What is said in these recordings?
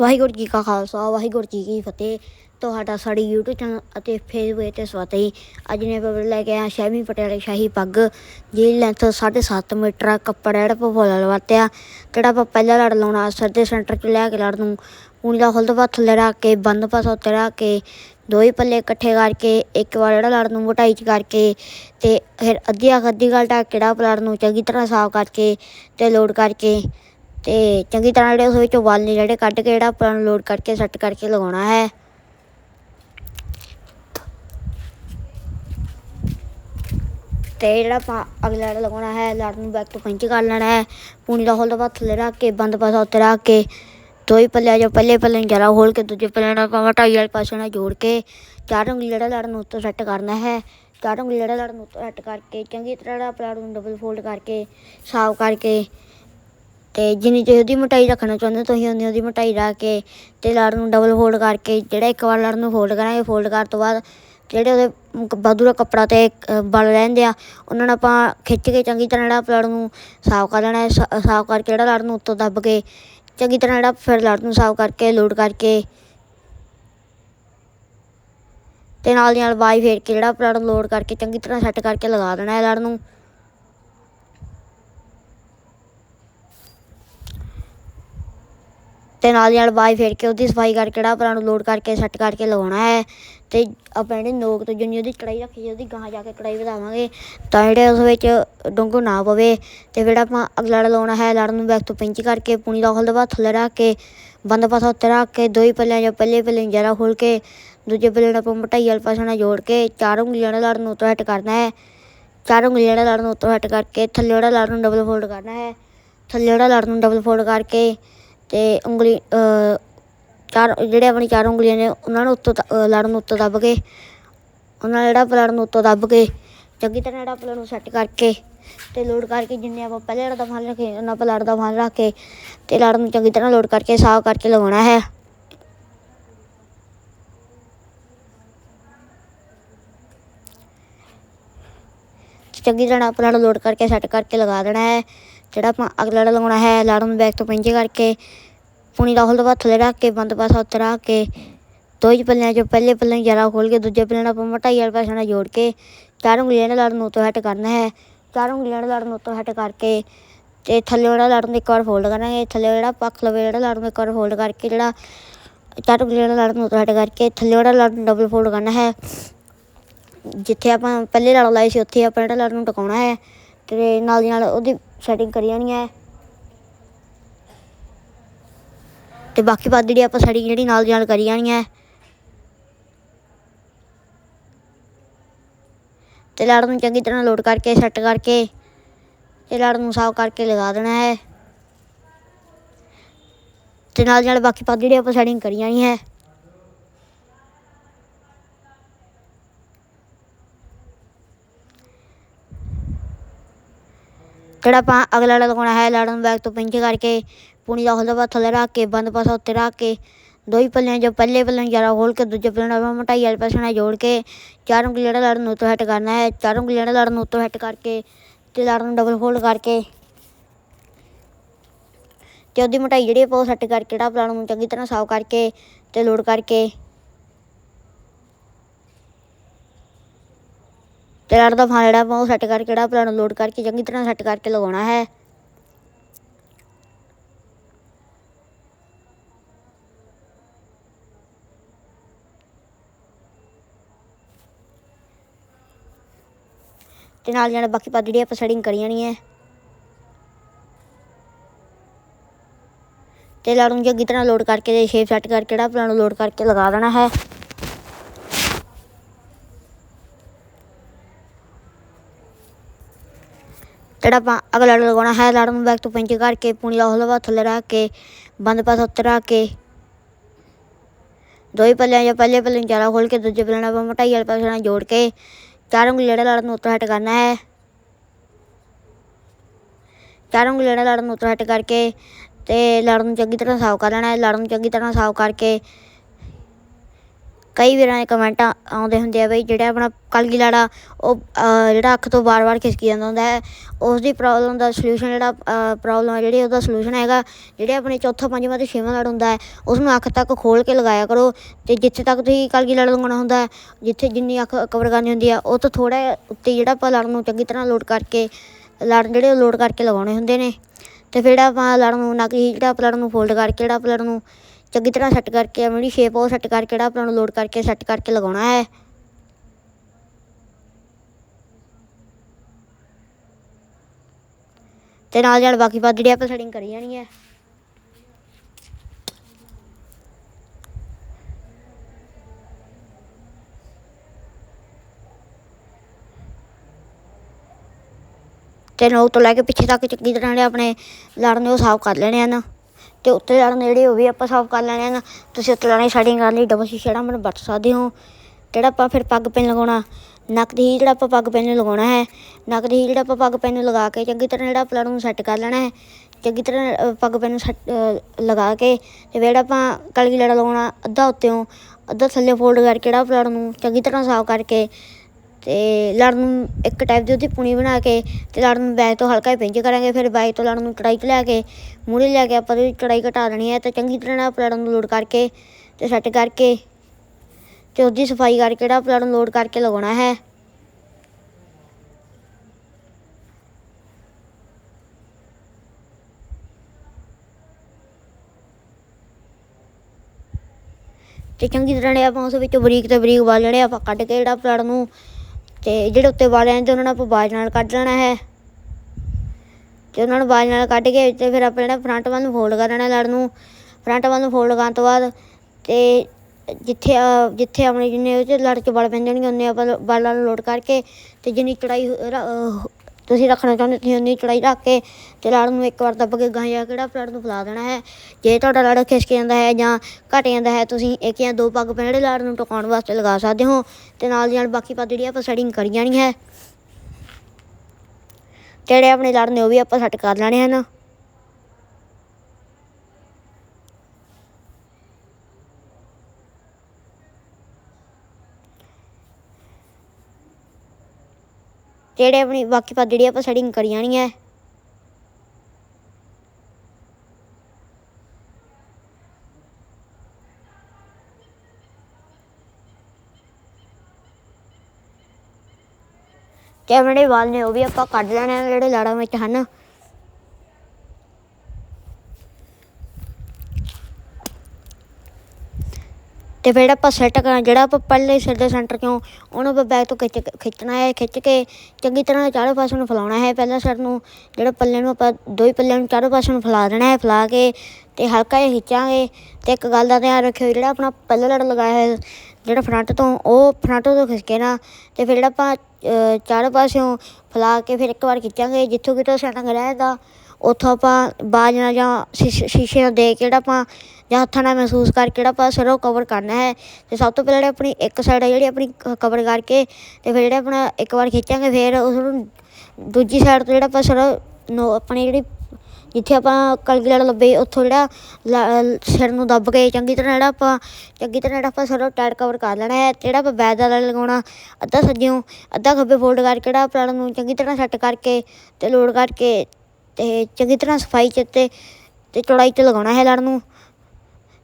ਵਾਹਿਗੁਰੂ ਜੀ ਕਾ ਖਾਲਸਾ, ਵਾਹਿਗੁਰੂ ਜੀ ਕੀ ਫਤਿਹ। ਤੁਹਾਡਾ ਸਾਡੀ YouTube ਚੈਨਲ ਅਤੇ ਫੇਸਬੁੱਕ ਤੇ ਸਵਾਗਤ ਹੈ ਅੱਜ ਨੇ ਆਪਾਂ ਲੈ ਕੇ ਆਇਆ ਸ਼ੈਮੀ ਪਟਿਆਲੇ ਸ਼ਾਹੀ ਪੱਗ, ਜਿਹਦੀ ਲੈਂਥ 7.5 ਮੀਟਰ ਆ, ਕੱਪੜਾ ਜਿਹੜਾ ਆਪਾਂ ਫੁੱਲ ਲਵਾਤਿਆ। ਜਿਹੜਾ ਆਪਾਂ ਪਹਿਲਾ ਲੜ ਲਾਉਣਾ ਸਿਰ ਦੇ ਸੈਂਟਰ 'ਚ ਲੈ ਕੇ ਲੜ ਨੂੰ ਪੂਣੀ ਦਾ ਹੁੱਲ ਪਾ ਥੱਲੇ ਰੱਖ ਕੇ, ਬੰਦ ਪਾਸਾ ਉੱਤੇ ਰੱਖ ਕੇ ਦੋ ਹੀ ਪੱਲੇ ਇਕੱਠੇ ਕਰਕੇ, ਇੱਕ ਵਾਰ ਜਿਹੜਾ ਲੜ ਨੂੰ ਮੋਟਾਈ 'ਚ ਕਰਕੇ, ਤੇ ਫਿਰ ਅੱਧੀ ਅੱਖ ਅੱਧੀ ਗਲ ਢੱਕ ਕੇ ਜਿਹੜਾ ਨੂੰ ਚੰਗੀ ਤਰ੍ਹਾਂ ਸਾਫ਼ ਕਰਕੇ ਤੇ ਲੋਡ ਕਰਕੇ। ਤੇ ਚੰਗੀ ਤਰ੍ਹਾਂ ਜਿਹੜੇ ਉਸ ਵਿੱਚੋਂ ਵਾਲ ਨੇ ਜਿਹੜੇ ਕੱਢ ਕੇ ਜਿਹੜਾ ਆਪਾਂ ਨੂੰ ਲੋਡ ਕਰਕੇ ਸੈੱਟ ਕਰਕੇ ਲਗਾਉਣਾ ਹੈ। ਤੇ ਜਿਹੜਾ ਆਪਾਂ ਅਗਲਾ ਜਿਹੜਾ ਲਗਾਉਣਾ ਹੈ, ਲੜ ਨੂੰ ਬੈਕ ਤੋਂ ਪਿੰਚ ਕਰ ਲੈਣਾ ਹੈ। ਪੂਣੀ ਦਾ ਹੋਲ ਦਾ ਥੱਲੇ ਰੱਖ ਕੇ, ਬੰਦ ਪਾਸਾ ਉੱਤੇ ਰੱਖ ਕੇ, ਦੋ ਹੀ ਪੱਲੇ ਜੋ ਪਹਿਲੇ ਪੱਲੇ ਨੂੰ ਜਰਾ ਖੋਲ ਕੇ ਦੂਜੇ ਪੱਲੇ ਨਾਲ ਪਾਵਾਂ ਢਾਈ ਵਾਲੇ ਪਾਸੇ ਨਾਲ ਜੋੜ ਕੇ ਚਾਰ ਉਂਗਲੀ ਜਿਹੜਾ ਲੜ ਨੂੰ ਉੱਤੇ ਸੈੱਟ ਕਰਨਾ ਹੈ। ਚਾਰ ਉਂਗਲੀ ਜਿਹੜਾ ਲੜ ਨੂੰ ਉੱਤੇ ਸੈੱਟ ਕਰਕੇ ਚੰਗੀ ਤਰ੍ਹਾਂ ਜਿਹੜਾ ਪਲਾਟ ਨੂੰ ਡਬਲ ਫੋਲਡ ਕਰਕੇ, ਸਾਫ਼ ਕਰਕੇ ਤੇ ਜਿੰਨੀ ਜਿਹੀ ਉਹਦੀ ਮੋਟਾਈ ਰੱਖਣਾ ਚਾਹੁੰਦੇ ਹੋ, ਤੁਸੀਂ ਉਨੀ ਉਹਦੀ ਮੋਟਾਈ ਰੱਖ ਕੇ ਤੇ ਲੜ ਨੂੰ ਡਬਲ ਫੋਲਡ ਕਰਕੇ ਜਿਹੜਾ ਇੱਕ ਵਾਰ ਲੜ ਨੂੰ ਫੋਲਡ ਕਰਾਂਗੇ ਫੋਲਡ ਕਰਨ ਤੋਂ ਬਾਅਦ ਜਿਹੜੇ ਉਹਦੇ ਵਾਧੂ ਦਾ ਕੱਪੜਾ ਤੇ ਬਲ ਰਹਿੰਦੇ ਆ, ਉਹਨਾਂ ਨੂੰ ਆਪਾਂ ਖਿੱਚ ਕੇ ਚੰਗੀ ਤਰ੍ਹਾਂ ਜਿਹੜਾ ਲੜ ਨੂੰ ਸਾਫ਼ ਕਰ ਲੈਣਾ ਹੈ ਸਾਫ਼ ਕਰਕੇ ਜਿਹੜਾ ਲੜ ਨੂੰ ਉੱਤੋਂ ਦੱਬ ਕੇ ਚੰਗੀ ਤਰ੍ਹਾਂ ਜਿਹੜਾ ਫਿਰ ਲੜ ਨੂੰ ਸਾਫ਼ ਕਰਕੇ ਲੋਡ ਕਰਕੇ ਤੇ ਨਾਲ ਦੀ ਨਾਲ ਵਾਈ ਫੇਰ ਕੇ ਜਿਹੜਾ ਲੜ ਨੂੰ ਲੋਡ ਕਰਕੇ ਚੰਗੀ ਤਰ੍ਹਾਂ ਸੈੱਟ ਕਰਕੇ ਲਗਾ ਦੇਣਾ ਹੈ ਲੜ ਨੂੰ। ਤੇ ਨਾਲ ਦੀ ਨਾਲ ਬਾਈ ਫੇਰ ਕੇ ਉਹਦੀ ਸਫ਼ਾਈ ਕਰਕੇ ਜਿਹੜਾ ਆਪਣਾ ਨੂੰ ਲੋਡ ਕਰਕੇ ਸੈੱਟ ਕਰਕੇ ਲਗਾਉਣਾ ਹੈ ਤੇ ਆਪਾਂ ਜਿਹੜੇ ਨੋਕ ਤੋਂ ਜਿੰਨੀ ਉਹਦੀ ਕੜਾਈ ਰੱਖੀ ਉਹਦੀ ਗਾਂ ਜਾ ਕੇ ਕੜਾਈ ਵਧਾਵਾਂਗੇ। ਤਾਂ ਜਿਹੜੇ ਉਸ ਵਿੱਚ ਡੋਂਗੋ ਨਾ ਪਵੇ ਤੇ ਜਿਹੜਾ ਆਪਾਂ ਅਗਲਾ ਲੜ ਲਾਉਣਾ ਹੈ ਲੜ ਨੂੰ ਬੈਕ ਤੋਂ ਪਿੰਚ ਕਰਕੇ ਪੂਣੀ ਦਾ ਖੋਲ ਬਾਅਦ ਥੱਲੇ ਰੱਖ ਕੇ ਬੰਦ ਪਾਸਾ ਉੱਤੇ ਰੱਖ ਕੇ, ਦੋ ਹੀ ਪੱਲਿਆਂ ਜਾਂ ਪਹਿਲੇ ਪੱਲੇ ਨੂੰ ਜਰਾ ਖੋਲ ਕੇ, ਦੂਜੇ ਪੱਲੇ ਨੂੰ ਆਪਾਂ ਮੋਟਾਈ ਵਾਲੇ ਪਾਸੇ ਨਾਲ ਜੋੜ ਕੇ, ਚਾਰ ਉਂਗਲੀਆਂ ਨਾਲ ਲੜ ਨੂੰ ਉੱਤੋਂ ਹਟ ਕਰਨਾ ਹੈ। ਚਾਰ ਉਂਗਲੀਆਂ ਨਾਲ ਲੜ ਨੂੰ ਉੱਤੋਂ ਹਟ ਕਰਕੇ ਥੱਲੇ ਵਾਲਾ ਲੜ ਨੂੰ ਡਬਲ ਫੋਲਡ ਕਰਨਾ ਹੈ, ਥੱਲੇ ਵਾਲਾ ਲੜ ਨੂੰ ਡਬਲ ਫੋਲਡ ਕਰਕੇ ਤੇ ਉਂਗਲੀ ਚਾਰ ਜਿਹੜੇ ਆਪਣੀ ਚਾਰ ਉਂਗਲੀਆਂ ਨੇ ਉਹਨਾਂ ਨੂੰ ਉੱਤੋਂ ਦ- ਅ, ਨੂੰ ਉੱਤੋਂ ਦੱਬ ਕੇ ਉਹਨਾਂ ਜਿਹੜਾ ਪਲੜ ਨੂੰ ਉੱਤੋਂ ਦੱਬ ਕੇ ਚੰਗੀ ਤਰ੍ਹਾਂ ਜਿਹੜਾ ਪਲੜ ਨੂੰ ਸੈੱਟ ਕਰਕੇ ਤੇ ਲੋਡ ਕਰਕੇ ਜਿੰਨੇ ਆਪਾਂ ਪਹਿਲੇ ਲੜ ਦਾ ਫਾਨ ਰੱਖੇ ਉਹਨਾਂ ਆਪਾਂ ਲੜ ਦਾ ਫਾਨ ਰੱਖ ਕੇ ਤੇ ਲੜ ਨੂੰ ਚੰਗੀ ਤਰ੍ਹਾਂ ਲੋਡ ਕਰਕੇ ਸਾਫ਼ ਕਰਕੇ ਲਗਾਉਣਾ ਹੈ। ਚੰਗੀ ਤਰ੍ਹਾਂ ਆਪਾਂ ਲੜ ਲੋਡ ਕਰਕੇ ਸੈੱਟ ਕਰਕੇ ਲਗਾ ਦੇਣਾ ਹੈ। ਜਿਹੜਾ ਆਪਾਂ ਅਗਲਾ ਲੜ ਲਗਾਉਣਾ ਹੈ, ਲੜ ਨੂੰ ਬੈਕ ਤੋਂ ਪਿੰਜੇ ਕਰਕੇ, ਪੂਣੀ ਦਾ ਹੁੱਲ ਥੱਲੇ ਰੱਖ ਕੇ ਬੰਦ ਪਾਸਾ ਉੱਤੇ ਰੱਖ ਕੇ ਦੋ ਹੀ ਪੱਲਿਆਂ ਚੋਂ ਪਹਿਲੇ ਪੱਲੇ ਨੂੰ ਜਰਾ ਖੋਲ ਕੇ, ਦੂਜੇ ਪੱਲੇ ਨਾਲ ਆਪਾਂ ਮਟਾਈ ਵਾਲੇ ਪਾਸੇ ਨਾਲ ਜੋੜ ਕੇ, ਚਾਰ ਉਂਗਲੀਆਂ ਨਾਲ ਲੜਨ ਨੂੰ ਉੱਤੋਂ ਹਟ ਕਰਨਾ ਹੈ। ਚਾਰ ਉਂਗਲੀਆਂ ਨਾਲ ਲੜ ਨੂੰ ਉੱਤੋਂ ਹਟ ਕਰਕੇ ਤੇ ਥੱਲੇ ਵਾਲਾ ਲੜ ਨੂੰ ਇੱਕ ਵਾਰ ਫੋਲਡ ਕਰਾਂਗੇ। ਥੱਲੇ ਜਿਹੜਾ ਪੱਖ ਲਵੇ ਜਿਹੜਾ ਲੜਨ ਨੂੰ ਇੱਕ ਵਾਰ ਫੋਲਡ ਕਰਕੇ ਜਿਹੜਾ ਚਾਰ ਉਂਗਲੀਆਂ ਨਾਲ ਲੜਨ ਨੂੰ ਉੱਤੋਂ ਹਟ ਕਰਕੇ ਥੱਲੇ ਵਾਲਾ ਲੜ ਨੂੰ ਡਬਲ ਫੋਲਡ ਕਰਨਾ ਹੈ। ਜਿੱਥੇ ਆਪਾਂ ਪਹਿਲੇ ਲੜ ਲਾਏ ਸੀ, ਉੱਥੇ ਆਪਾਂ ਜਿਹੜਾ ਲੜ ਨੂੰ ਟਿਕਾਉਣਾ ਹੈ ਤੇ ਨਾਲ ਦੀ ਨਾਲ ਉਹਦੀ ਸੈਟਿੰਗ ਕਰੀ ਜਾਣੀ ਹੈ ਤੇ ਬਾਕੀ ਬਾਤ ਜਿਹੜੀ ਆਪਾਂ ਸੈਟਿੰਗ ਜਿਹੜੀ ਨਾਲ ਦੀ ਨਾਲ ਕਰੀ ਜਾਣੀ ਹੈ ਤੇ ਲੜ ਨੂੰ ਚੰਗੀ ਤਰ੍ਹਾਂ ਲੋਡ ਕਰਕੇ ਸੈੱਟ ਕਰਕੇ, ਤੇ ਲੜ ਨੂੰ ਸਾਫ਼ ਕਰਕੇ ਲਗਾ ਦੇਣਾ ਹੈ ਤੇ ਨਾਲ ਨਾਲ ਬਾਕੀ ਬਾਤ ਜਿਹੜੀ ਆਪਾਂ ਸੈਟਿੰਗ ਕਰੀ ਜਾਣੀ ਹੈ ਜਿਹੜਾ ਆਪਾਂ ਅਗਲਾ ਲੜ ਲਗਾਉਣਾ ਹੈ, ਲੜ ਨੂੰ ਬੈਕ ਤੋਂ ਪਿੰਚ ਕਰਕੇ, ਪੂਣੀ ਦਾ ਹੁੱਲ ਦਾ ਥੱਲੇ ਰੱਖ ਕੇ, ਬੰਦ ਪਾਸਾ ਉੱਤੇ ਰੱਖ ਕੇ ਦੋ ਹੀ ਪੱਲਿਆਂ ਜੋ ਪਹਿਲੇ ਪੱਲੇ ਨੂੰ ਜ਼ਿਆਦਾ ਖੋਲ ਕੇ, ਦੂਜੇ ਪੱਲੇ ਨਾਲ ਆਪਾਂ ਵਾਲੇ ਪਾਸੇ ਨਾਲ ਜੋੜ ਕੇ, ਚਾਰ ਉਂਗਲੀਆਂ ਜਿਹੜਾ ਲੜ ਨੂੰ ਉੱਤੋਂ ਹਟ ਕਰਨਾ ਹੈ, ਚਾਰ ਉਂਗਲੀਆਂ ਜਿਹੜਾ ਲੜ ਨੂੰ ਉੱਤੋਂ ਹਟ ਕਰਕੇ ਤੇ ਲੜ ਨੂੰ ਡਬਲ ਫੋਲਡ ਕਰਕੇ ਤੇ ਉਹਦੀ ਮੋਟਾਈ ਜਿਹੜੀ ਆਪਾਂ ਉਹ ਸੈੱਟ ਕਰਕੇ, ਜਿਹੜਾ ਪਲਾਨ ਨੂੰ ਚੰਗੀ ਤਰ੍ਹਾਂ ਸਾਫ਼ ਕਰਕੇ ਤੇ ਲੋਡ ਕਰਕੇ ਤੇ ਲੜ ਦਾ ਫਾਨ ਜਿਹੜਾ ਆਪਾਂ ਉਹ ਸੈੱਟ ਕਰਕੇ ਜਿਹੜਾ ਪਲਾਨ ਲੋਡ ਕਰਕੇ ਚੰਗੀ ਤਰ੍ਹਾਂ ਸੈੱਟ ਕਰਕੇ ਲਗਾਉਣਾ ਹੈ। ਤੇ ਨਾਲ ਜਾਣਾ ਬਾਕੀ ਪਾ ਜਿਹੜੀ ਆਪਾਂ ਸੈਟਿੰਗ ਕਰੀ ਜਾਣੀ ਹੈ। ਤੇ ਲੜ ਨੂੰ ਚੰਗੀ ਤਰ੍ਹਾਂ ਲੋਡ ਕਰਕੇ ਸ਼ੇਪ ਸੈੱਟ ਕਰਕੇ ਜਿਹੜਾ ਪਲਾਨ ਲੋਡ ਕਰਕੇ ਲਗਾ ਦੇਣਾ ਹੈ। ਜਿਹੜਾ ਆਪਾਂ ਅਗਲਾ ਲੜ ਲਗਾਉਣਾ ਹੈ ਲੜ ਨੂੰ ਬੈਕ ਤੋਂ ਪਿੰਚ ਕਰਕੇ ਪੂਣੀ ਦਾ ਹੁੱਲਵਾ ਥੱਲੇ ਰੱਖ ਕੇ ਬੰਦ ਪਾਸਾ ਉੱਤੇ ਰੱਖ ਕੇ ਦੋ ਹੀ ਪੱਲਿਆਂ ਜਾਂ ਪਹਿਲੇ ਪੱਲੇ ਨੂੰ ਚਾਰਾ ਖੋਲ ਕੇ ਦੂਜੇ ਪੱਲੇ ਨਾਲ ਆਪਾਂ ਮੋਟਾਈ ਵਾਲੇ ਪਾਸੇ ਨਾਲ ਜੋੜ ਕੇ ਚਾਰ ਉਂਗਲੀ ਜਿਹੜਾ ਲੜ ਨੂੰ ਉੱਤੋਂ ਹਟ ਕਰਨਾ ਹੈ। ਚਾਰ ਉਂਗਲੀ ਜਿਹੜਾ ਲੜ ਨੂੰ ਉੱਤੋਂ ਹਟ ਕਰਕੇ ਤੇ ਲੜ ਨੂੰ ਚੰਗੀ ਤਰ੍ਹਾਂ ਸਾਫ਼ ਕਰ ਲੈਣਾ ਹੈ। ਲੜ ਨੂੰ ਚੰਗੀ ਤਰ੍ਹਾਂ ਸਾਫ਼ ਕਰਕੇ ਕਈ ਵੀਰਾਂ ਦੇ ਕਮੈਂਟ ਆਉਂਦੇ ਹੁੰਦੇ ਆ ਬਈ ਜਿਹੜਾ ਆਪਣਾ ਕਲਗੀ ਲਾੜਾ ਉਹ ਜਿਹੜਾ ਅੱਖ ਤੋਂ ਵਾਰ-ਵਾਰ ਖਿਸਕੀ ਜਾਂਦਾ ਹੁੰਦਾ ਹੈ ਉਸ ਦੀ ਪ੍ਰੋਬਲਮ ਦਾ ਸੋਲੂਸ਼ਨ ਜਿਹੜਾ ਪ੍ਰੋਬਲਮ ਹੈ ਜਿਹੜੀ ਉਹਦਾ ਸੋਲੂਸ਼ਨ ਹੈਗਾ, ਜਿਹੜੇ ਆਪਣੇ ਚੌਥਾ, ਪੰਜਵਾਂ ਤੇ ਛੇਵਾਂ ਲੜ ਹੁੰਦਾ ਹੈ ਉਸ ਨੂੰ ਅੱਖ ਤੱਕ ਖੋਲ ਕੇ ਲਗਾਇਆ ਕਰੋ, ਤੇ ਜਿੱਥੇ ਤੱਕ ਤੁਸੀਂ ਕਲਗੀ ਲੜ ਲਗਾਉਣਾ ਹੁੰਦਾ ਹੈ, ਜਿੱਥੇ ਜਿੰਨੀ ਅੱਖ ਕਵਰ ਕਰਨੀ ਹੁੰਦੀ ਆ, ਉਹ ਤੋਂ ਥੋੜਾ ਉੱਤੇ ਜਿਹੜਾ ਆਪਾਂ ਲੜ ਨੂੰ ਚੰਗੀ ਤਰ੍ਹਾਂ ਲੋਡ ਕਰਕੇ, ਲੜ ਜਿਹੜੇ ਲੋਡ ਕਰਕੇ ਲਗਾਉਣੇ ਹੁੰਦੇ ਨੇ, ਤੇ ਫਿਰ ਆਪਾਂ ਲੜ ਨੂੰ ਨੱਕ ਹੀ ਜਿਹੜਾ ਆਪਾਂ ਲੜ ਨੂੰ ਫੋਲਡ ਕਰਕੇ, ਜਿਹੜਾ ਆਪਾਂ ਲੜ ਨੂੰ ਚੰਗੀ ਤਰ੍ਹਾਂ ਸੈੱਟ ਕਰਕੇ ਆਪਣੀ ਜਿਹੜੀ ਸ਼ੇਪ ਉਹ ਸੈੱਟ ਕਰਕੇ ਜਿਹੜਾ ਆਪਾਂ ਨੂੰ ਲੋਡ ਕਰਕੇ ਸੈੱਟ ਕਰਕੇ ਲਗਾਉਣਾ ਹੈ। ਤੇ ਨਾਲ ਨਾਲ ਬਾਕੀ ਪਾ ਜਿਹੜੀ ਆਪਾਂ ਸੈਟਿੰਗ ਕਰੀ ਜਾਣੀ ਹੈ। ਤੇ ਨੋਕ ਤੋਂ ਲੈ ਕੇ ਪਿੱਛੇ ਤੱਕ ਚੰਗੀ ਤਰ੍ਹਾਂ ਜਿਹੜੇ ਆਪਣੇ ਲੜ ਉਹ ਸਾਫ਼ ਕਰ ਲੈਣੇ ਹਨ। ਤੇ ਉੱਤੇ ਲੜਨ ਜਿਹੜੇ ਉਹ ਵੀ ਆਪਾਂ ਸਾਫ਼ ਕਰ ਲੈਣੇ ਹਨ ਤੁਸੀਂ ਉੱਤੇ ਲੜਾਂ ਸੈਟਿੰਗ ਕਰਨ ਲਈ ਡਬਲ ਸ਼ੀਸ਼ਾ ਜਿਹੜਾ ਮੈਨੂੰ ਵਰਤ ਸਕਦੇ ਹੋ। ਜਿਹੜਾ ਆਪਾਂ ਫਿਰ ਪੱਗ ਪੈਨ ਲਗਾਉਣਾ, ਨੱਕ ਦੀ ਹੀ ਜਿਹੜਾ ਆਪਾਂ ਪੱਗ ਪੈਨ ਲਗਾਉਣਾ ਹੈ, ਨੱਕ ਦੀ ਹੀ ਜਿਹੜਾ ਆਪਾਂ ਪੱਗ ਪੈਨ ਲਗਾ ਕੇ ਚੰਗੀ ਤਰ੍ਹਾਂ ਜਿਹੜਾ ਪਲੜ ਨੂੰ ਸੈੱਟ ਕਰ ਲੈਣਾ ਹੈ, ਚੰਗੀ ਤਰ੍ਹਾਂ ਪੱਗ ਪੈਨ ਨੂੰ ਲਗਾ ਕੇ ਤੇ ਜਿਹੜਾ ਆਪਾਂ ਕਲਗੀ ਲੜਾ ਲਗਾਉਣਾ ਅੱਧਾ ਉੱਤੇੋਂ ਅੱਧਾ ਥੱਲੇ ਫੋਲਡ ਕਰਕੇ ਜਿਹੜਾ ਆਪਾਂ ਨੂੰ ਚੰਗੀ ਤਰ੍ਹਾਂ ਸਾਫ਼ ਕਰਕੇ ਤੇ ਲੜ ਨੂੰ ਇੱਕ ਟਾਈਪ ਦੀ ਉਹਦੀ ਪੁਣੀ ਬਣਾ ਕੇ ਤੇ ਲੜ ਨੂੰ ਬੈਕ ਤੋਂ ਹਲਕਾ ਹੀ ਪਿੰਚ ਕਰਾਂਗੇ, ਫਿਰ ਬੈਗ ਤੋਂ ਲੜ ਨੂੰ ਚੜਾਈ 'ਚ ਲੈ ਕੇ, ਮੂਹਰੇ ਲੈ ਕੇ ਆਪਾਂ ਉਹਦੀ ਚੜਾਈ ਘਟਾ ਦੇਣੀ ਹੈ ਤੇ ਚੰਗੀ ਤਰ੍ਹਾਂ ਨਾਲ ਲੜ ਨੂੰ ਲੋਡ ਕਰਕੇ ਤੇ ਸੈੱਟ ਕਰਕੇ ਤੇ ਉਹਦੀ ਸਫ਼ਾਈ ਕਰਕੇ ਜਿਹੜਾ ਲੜ ਨੂੰ ਲੋਡ ਕਰਕੇ ਲਗਾਉਣਾ ਹੈ। ਤੇ ਚੰਗੀ ਤਰ੍ਹਾਂ ਨੇ ਆਪਾਂ ਉਸ ਵਿੱਚੋਂ ਬਰੀਕ ਤੇ ਬਰੀਕ ਵਾਲ ਜਿਹੜੇ ਆਪਾਂ ਕੱਢ ਕੇ ਜਿਹੜਾ ਪਲੜ ਨੂੰ ਤੇ ਜਿਹੜੇ ਉੱਤੇ ਵਾਲ ਆਏ ਉਹਨਾਂ ਨੂੰ ਆਪਾਂ ਬਾਜ ਨਾਲ ਕੱਢ ਲੈਣਾ ਹੈ। ਤੇ ਉਹਨਾਂ ਨੂੰ ਬਾਜ ਨਾਲ ਕੱਢ ਕੇ ਤੇ ਫਿਰ ਆਪਾਂ ਜਿਹੜਾ ਫਰੰਟ ਵੱਲ ਨੂੰ ਫੋਲਡ ਕਰ ਲੈਣਾ ਲੜ ਨੂੰ। ਫਰੰਟ ਵੱਲ ਨੂੰ ਫੋਲਡ ਕਰਨ ਤੋਂ ਬਾਅਦ ਤੇ ਜਿੱਥੇ ਜਿੱਥੇ ਆਪਣੇ ਜਿੰਨੇ ਉਹ 'ਚ ਲੜ ਚ ਬਲ ਪੈਂਦੇ ਹੋਣਗੇ, ਉਹਨੇ ਆਪਾਂ ਬਾਲਾਂ ਨੂੰ ਲੋਡ ਕਰਕੇ ਤੇ ਜਿੰਨੀ ਚੜਾਈ ਤੁਸੀਂ ਰੱਖਣਾ ਚਾਹੁੰਦੇ ਤੁਸੀਂ ਉਨੀ ਚੜਾਈ ਰੱਖ ਕੇ ਤੇ ਲੜ ਨੂੰ ਇੱਕ ਵਾਰ ਦੱਬ ਕੇ ਗਾਂ ਜਾ ਕਿਹੜਾ ਲੜ ਨੂੰ ਫੈਲਾ ਦੇਣਾ ਹੈ। ਜੇ ਤੁਹਾਡਾ ਲੜ ਖਿਸਕ ਜਾਂਦਾ ਹੈ ਜਾਂ ਘਟ ਜਾਂਦਾ ਹੈ, ਤੁਸੀਂ ਇੱਕ ਜਾਂ ਦੋ ਪੱਗ ਪੈਣ ਜਿਹੜੇ ਲੜ ਨੂੰ ਟਿਕਾਉਣ ਵਾਸਤੇ ਲਗਾ ਸਕਦੇ ਹੋ ਤੇ ਨਾਲ ਦੀ ਨਾਲ ਬਾਕੀ ਪੱਗ ਜਿਹੜੀ ਆਪਾਂ ਸੈਟਿੰਗ ਕਰੀ ਜਾਣੀ ਹੈ। ਜਿਹੜੇ ਆਪਣੇ ਲੜ ਨੇ ਉਹ ਵੀ ਆਪਾਂ ਸੈੱਟ ਕਰ ਲੈਣੇ ਹਨ। ਜਿਹੜੇ ਆਪਣੀ, ਬਾਕੀ ਪੱਗ ਜਿਹੜੀ ਆਪਾਂ ਸੈਟਿੰਗ ਕਰੀ ਜਾਣੀ ਹੈ। ਤੇ ਵਾਲ ਨੇ ਉਹ ਵੀ ਆਪਾਂ ਕੱਢ ਲੈਣੇ ਨੇ ਜਿਹੜੇ ਲੜਾਂ ਵਿੱਚ ਹਨ। ਤੇ ਫਿਰ ਆਪਾਂ ਸੈੱਟ ਕਰਾਂ, ਜਿਹੜਾ ਆਪਾਂ ਪਹਿਲੇ ਸਿਰ ਦੇ ਸੈਂਟਰ ਕਿਉਂ, ਉਹਨੂੰ ਆਪਾਂ ਬੈਕ ਤੋਂ ਖਿੱਚ ਖਿੱਚਣਾ ਹੈ, ਖਿੱਚ ਕੇ ਚੰਗੀ ਤਰ੍ਹਾਂ ਚਾਰੋਂ ਪਾਸੇ ਨੂੰ ਫੈਲਾਉਣਾ ਹੈ ਪਹਿਲਾਂ ਸਿਰ ਨੂੰ। ਜਿਹੜਾ ਪੱਲੇ ਨੂੰ ਆਪਾਂ ਦੋ ਹੀ ਪੱਲਿਆਂ ਨੂੰ ਚਾਰੋਂ ਪਾਸੇ ਨੂੰ ਫੈਲਾ ਦੇਣਾ ਹੈ, ਫੈਲਾ ਕੇ ਤੇ ਹਲਕਾ ਜਿਹਾ ਖਿੱਚਾਂਗੇ। ਤੇ ਇੱਕ ਗੱਲ ਦਾ ਧਿਆਨ ਰੱਖਿਓ, ਜਿਹੜਾ ਆਪਣਾ ਪਹਿਲਾ ਲੜ ਲਗਾਇਆ ਹੈ ਜਿਹੜਾ ਫਰੰਟ ਤੋਂ, ਉਹ ਫਰੰਟ ਤੋਂ ਖਿੱਚ ਨਾ, ਤੇ ਫਿਰ ਜਿਹੜਾ ਆਪਾਂ ਚਾਰੋਂ ਪਾਸਿਓਂ ਫੈਲਾ ਕੇ ਫਿਰ ਇੱਕ ਵਾਰ ਖਿੱਚਾਂਗੇ, ਜਿੱਥੋਂ ਕਿਤੋਂ ਸੈਟਿੰਗ ਰਹੇਗਾ ਉੱਥੋਂ ਆਪਾਂ ਬਾਜ ਨਾਲ ਜਾਂ ਸ਼ੀਸ਼- ਸ਼ੀਸ਼ੇ ਨੂੰ ਦੇ ਕੇ ਜਿਹੜਾ ਆਪਾਂ ਜਾਂ ਹੱਥਾਂ ਨਾਲ ਮਹਿਸੂਸ ਕਰਕੇ ਜਿਹੜਾ ਆਪਾਂ ਸਰੋਂ ਕਵਰ ਕਰਨਾ ਹੈ ਤੇ ਸਭ ਤੋਂ ਪਹਿਲਾਂ ਜਿਹੜੀ ਆਪਣੀ ਇੱਕ ਸਾਈਡ ਹੈ ਜਿਹੜੀ ਆਪਣੀ ਕਵਰ ਕਰਕੇ ਤੇ ਫਿਰ ਜਿਹੜਾ ਆਪਣਾ ਇੱਕ ਵਾਰ ਖਿੱਚਾਂਗੇ ਫਿਰ ਉਸ ਨੂੰ ਦੂਜੀ ਸਾਈਡ ਤੋਂ ਜਿਹੜਾ ਆਪਾਂ ਸਰੋਂ ਨੂੰ, ਆਪਣੀ ਜਿਹੜੀ ਜਿੱਥੇ ਆਪਾਂ ਕਲਗੀ ਲੜ ਲੱਭੇ ਉੱਥੋਂ ਜਿਹੜਾ ਲ- ਸਿਰ ਨੂੰ ਦੱਬ ਕੇ ਚੰਗੀ ਤਰ੍ਹਾਂ ਜਿਹੜਾ ਆਪਾਂ, ਚੰਗੀ ਤਰ੍ਹਾਂ ਜਿਹੜਾ ਆਪਾਂ ਸਰੋਂ ਟਾਈਟ ਕਵਰ ਕਰ ਲੈਣਾ ਹੈ ਤੇ ਜਿਹੜਾ ਆਪਾਂ ਬੈਕ ਦਾ ਲਗਾਉਣਾ, ਅੱਧਾ ਸੱਜਿਓਂ, ਅੱਧਾ ਖੱਬੇ ਫੋਲਡ ਕਰਕੇ ਜਿਹੜਾ ਆਪਾਂ ਨੂੰ ਚੰਗੀ ਤਰ੍ਹਾਂ ਸੈੱਟ ਕਰਕੇ ਤੇ ਲੋਡ ਕਰਕੇ ਤੇ ਚੰਗੀ ਤਰ੍ਹਾਂ ਸਫ਼ਾਈ ਚ ਤੇ ਤੇ ਚੌੜਾਈ ਤੇ ਲਗਾਉਣਾ ਹੈ ਲੜ ਨੂੰ।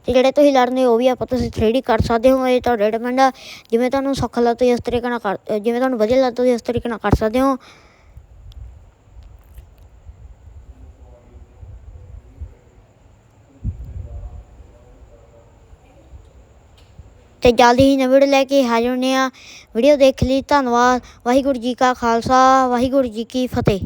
ਤੇ ਜਿਹੜੇ ਤੁਸੀਂ ਲੜਨੇ ਉਹ ਵੀ ਆਪਾਂ ਤੁਸੀਂ 3D ਕਰ ਸਕਦੇ ਹੋ। ਇਹ ਤੁਹਾਡੇ ਡਿਪੈਂਡ ਆ। ਜਿਵੇਂ ਤੁਹਾਨੂੰ ਸੌਖਾ ਲੱਗਦਾ, ਤੁਸੀਂ ਇਸ ਤਰੀਕੇ ਨਾਲ ਕਰ, ਜਿਵੇਂ ਤੁਹਾਨੂੰ ਵਧੀਆ ਲੱਗਦਾ, ਤੁਸੀਂ ਇਸ ਤਰੀਕੇ ਨਾਲ ਕਰ ਸਕਦੇ ਹੋ। ਤੇ ਜਲਦੀ ਹੀ ਨਵੀਂ ਵੀਡੀਓ ਲੈ ਕੇ ਹਾਜ਼ਰ ਹੁੰਦੇ ਆ ਵੀਡੀਓ ਦੇਖ ਲਈ, ਧੰਨਵਾਦ। ਵਾਹਿਗੁਰੂ ਜੀ ਕਾ ਖਾਲਸਾ, ਵਾਹਿਗੁਰੂ ਜੀ ਕੀ ਫਤਿਹ।